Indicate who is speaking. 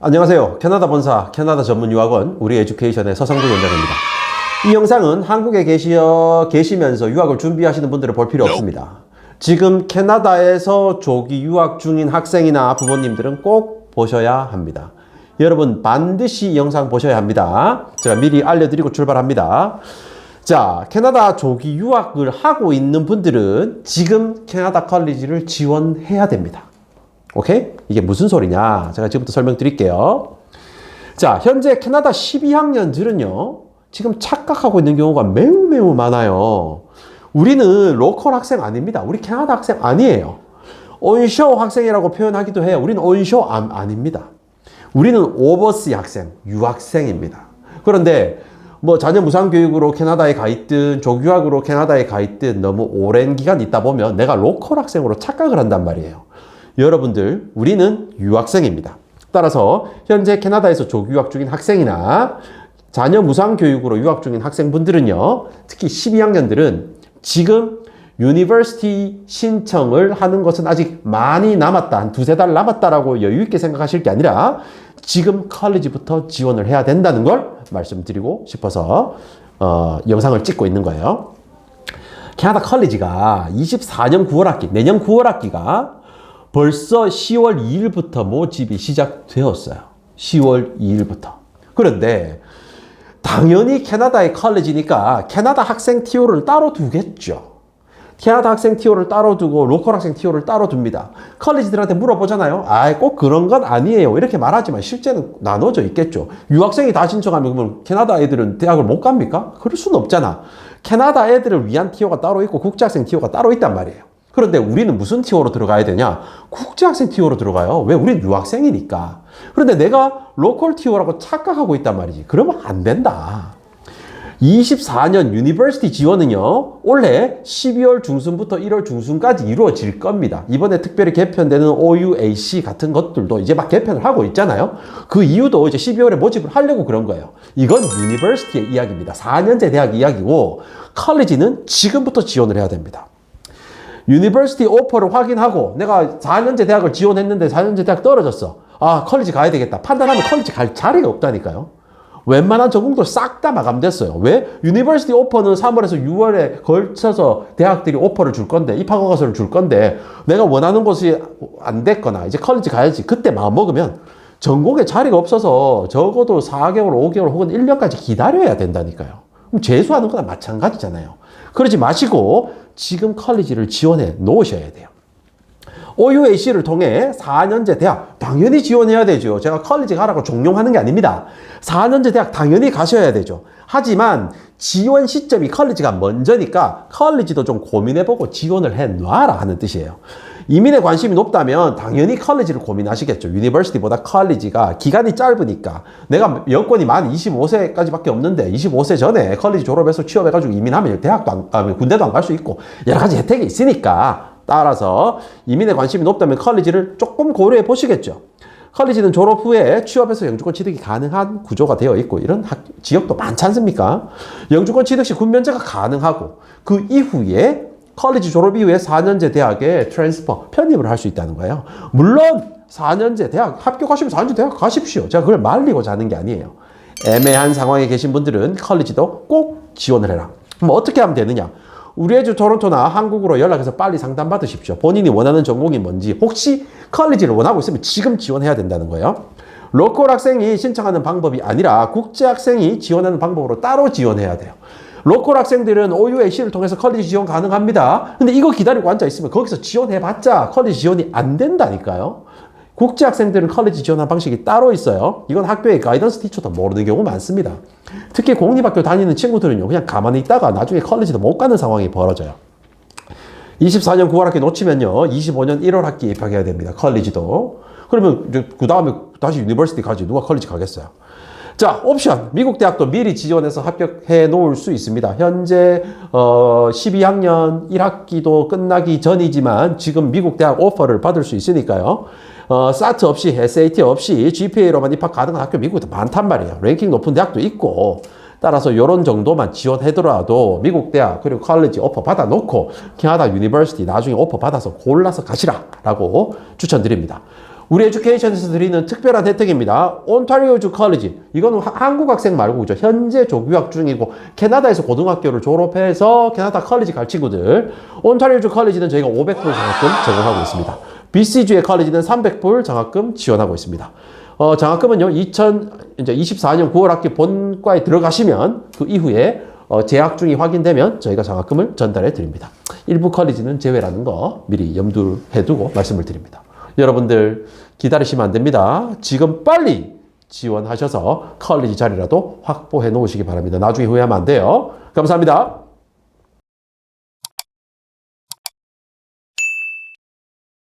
Speaker 1: 안녕하세요. 캐나다 본사 캐나다 전문 유학원 우리 에듀케이션의 서성구 원장입니다. 이 영상은 한국에 계시어 계시면서 유학을 준비하시는 분들은 볼 필요 없습니다. 지금 캐나다에서 조기 유학 중인 학생이나 부모님들은 꼭 보셔야 합니다. 여러분 반드시 이 영상 보셔야 합니다. 제가 미리 알려드리고 출발합니다. 자, 캐나다 조기 유학을 하고 있는 분들은 지금 캐나다 컬리지를 지원해야 됩니다. 오케이? 이게 무슨 소리냐? 제가 지금부터 설명드릴게요. 자, 현재 캐나다 12학년들은요, 지금 착각하고 있는 경우가 매우 매우 많아요. 우리는 로컬 학생 아닙니다. 우리 캐나다 학생 아니에요. 온쇼 학생이라고 표현하기도 해요. 우리는 온쇼 아, 아닙니다. 우리는 오버시 학생, 유학생입니다. 그런데 뭐 자녀 무상 교육으로 캐나다에 가 있든 조교학으로 캐나다에 가 있든 너무 오랜 기간 있다 보면 내가 로컬 학생으로 착각을 한단 말이에요. 여러분들, 우리는 유학생입니다. 따라서 현재 캐나다에서 조교학 중인 학생이나 자녀 무상 교육으로 유학 중인 학생분들은요, 특히 12학년들은 지금 유니버시티 신청을 하는 것은 아직 많이 남았다. 한 두세 달 남았다라고 여유있게 생각하실 게 아니라 지금 컬리지부터 지원을 해야 된다는 걸 말씀드리고 싶어서 어, 영상을 찍고 있는 거예요. 캐나다 컬리지가 24년 9월 학기, 내년 9월 학기가 벌써 10월 2일부터 모집이 시작되었어요. 10월 2일부터. 그런데 당연히 캐나다의 컬리지니까 캐나다 학생 TO를 따로 두겠죠. 캐나다 학생 TO를 따로 두고 로컬 학생 TO를 따로 둡니다. 컬리지들한테 물어보잖아요. 아, 꼭 그런 건 아니에요. 이렇게 말하지만 실제는 나눠져 있겠죠. 유학생이 다 신청하면 그러면 캐나다 애들은 대학을 못 갑니까? 그럴 수는 없잖아. 캐나다 애들을 위한 TO가 따로 있고 국제학생 TO가 따로 있단 말이에요. 그런데 우리는 무슨 TO로 들어가야 되냐? 국제학생 TO로 들어가요. 왜? 우리는 유학생이니까. 그런데 내가 로컬 TO라고 착각하고 있단 말이지. 그러면 안 된다. 24년 유니버시티 지원은요, 올해 12월 중순부터 1월 중순까지 이루어질 겁니다. 이번에 특별히 개편되는 OUAC 같은 것들도 이제 막 개편을 하고 있잖아요. 그 이유도 이제 12월에 모집을 하려고 그런 거예요. 이건 유니버시티의 이야기입니다. 4년제 대학 이야기고, 컬리지는 지금부터 지원을 해야 됩니다. 유니버시티 오퍼를 확인하고 내가 4년제 대학을 지원했는데 4년제 대학 떨어졌어. 아, 컬리지 가야 되겠다. 판단하면 컬리지 갈 자리가 없다니까요. 웬만한 전공도 싹 다 마감됐어요. 왜? 유니버시티 오퍼는 3월에서 6월에 걸쳐서 대학들이 오퍼를 줄 건데, 입학 허가서를 줄 건데, 내가 원하는 곳이 안 됐거나, 이제 컬리지 가야지. 그때 마음 먹으면 전공에 자리가 없어서 적어도 4개월, 5개월 혹은 1년까지 기다려야 된다니까요. 그럼 재수하는 거나 마찬가지잖아요. 그러지 마시고 지금 컬리지를 지원해 놓으셔야 돼요. OUAC를 통해 4년제 대학 당연히 지원해야 되죠. 제가 컬리지 가라고 종용하는 게 아닙니다. 4년제 대학 당연히 가셔야 되죠. 하지만 지원 시점이 컬리지가 먼저니까 컬리지도 좀 고민해보고 지원을 해 놔라 하는 뜻이에요. 이민에 관심이 높다면 당연히 컬리지를 고민하시겠죠. 유니버시티보다 컬리지가 기간이 짧으니까 내가 여건이 만 25세까지밖에 없는데 25세 전에 컬리지 졸업해서 취업해가지고 이민하면 대학도 안, 아, 군대도 안 갈 수 있고 여러 가지 혜택이 있으니까 따라서 이민에 관심이 높다면 컬리지를 조금 고려해 보시겠죠. 컬리지는 졸업 후에 취업해서 영주권 취득이 가능한 구조가 되어 있고 이런 학, 지역도 많지 않습니까? 영주권 취득 시 군면제가 가능하고 그 이후에 컬리지 졸업 이후에 4년제 대학에 트랜스퍼 편입을 할 수 있다는 거예요. 물론 4년제 대학 합격하시면 4년제 대학 가십시오. 제가 그걸 말리고자 하는 게 아니에요. 애매한 상황에 계신 분들은 컬리지도 꼭 지원을 해라. 그럼 어떻게 하면 되느냐? 우리 애주 토론토나 한국으로 연락해서 빨리 상담 받으십시오. 본인이 원하는 전공이 뭔지 혹시 컬리지를 원하고 있으면 지금 지원해야 된다는 거예요. 로컬 학생이 신청하는 방법이 아니라 국제 학생이 지원하는 방법으로 따로 지원해야 돼요. 로컬 학생들은 OUAC를 통해서 컬리지 지원 가능합니다. 근데 이거 기다리고 앉아 있으면 거기서 지원해봤자 컬리지 지원이 안 된다니까요. 국제 학생들은 컬리지 지원하는 방식이 따로 있어요. 이건 학교의 가이던스 티처도 모르는 경우 많습니다. 특히 공립학교 다니는 친구들은요, 그냥 가만히 있다가 나중에 컬리지도 못 가는 상황이 벌어져요. 24년 9월 학기 놓치면요, 25년 1월 학기에 입학해야 됩니다. 컬리지도. 그러면 그 다음에 다시 유니버시티 가지. 누가 컬리지 가겠어요? 자, 옵션. 미국 대학도 미리 지원해서 합격해 놓을 수 있습니다. 현재 어 12학년 1학기도 끝나기 전이지만 지금 미국 대학 오퍼를 받을 수 있으니까요. 어, 사트 없이 SAT 없이 GPA로만 입학 가능한 학교 미국에도 많단 말이에요. 랭킹 높은 대학도 있고 따라서 이런 정도만 지원하더라도 미국 대학 그리고 컬리지 오퍼 받아 놓고 캐나다 유니버시티 나중에 오퍼 받아서 골라서 가시라라고 추천드립니다. 우리 에듀케이션에서 드리는 특별한 혜택입니다. 온타리오주 컬리지. 하- 한국 학생 말고 그죠. 현재 조교학 중이고 캐나다에서 고등학교를 졸업해서 캐나다 컬리지 갈 친구들. 온타리오주 컬리지는 저희가 500불 장학금 제공하고 있습니다. BC주의 컬리지는 300불 장학금 지원하고 있습니다. 어, 장학금은요, 2024년 9월 학기 본과에 들어가시면 그 이후에 어, 재학 중이 확인되면 저희가 장학금을 전달해 드립니다. 일부 컬리지는 제외라는 거 미리 염두해 두고 말씀을 드립니다. 여러분들 기다리시면 안 됩니다. 지금 빨리 지원하셔서 컬리지 자리라도 확보해 놓으시기 바랍니다. 나중에 후회하면 안 돼요. 감사합니다.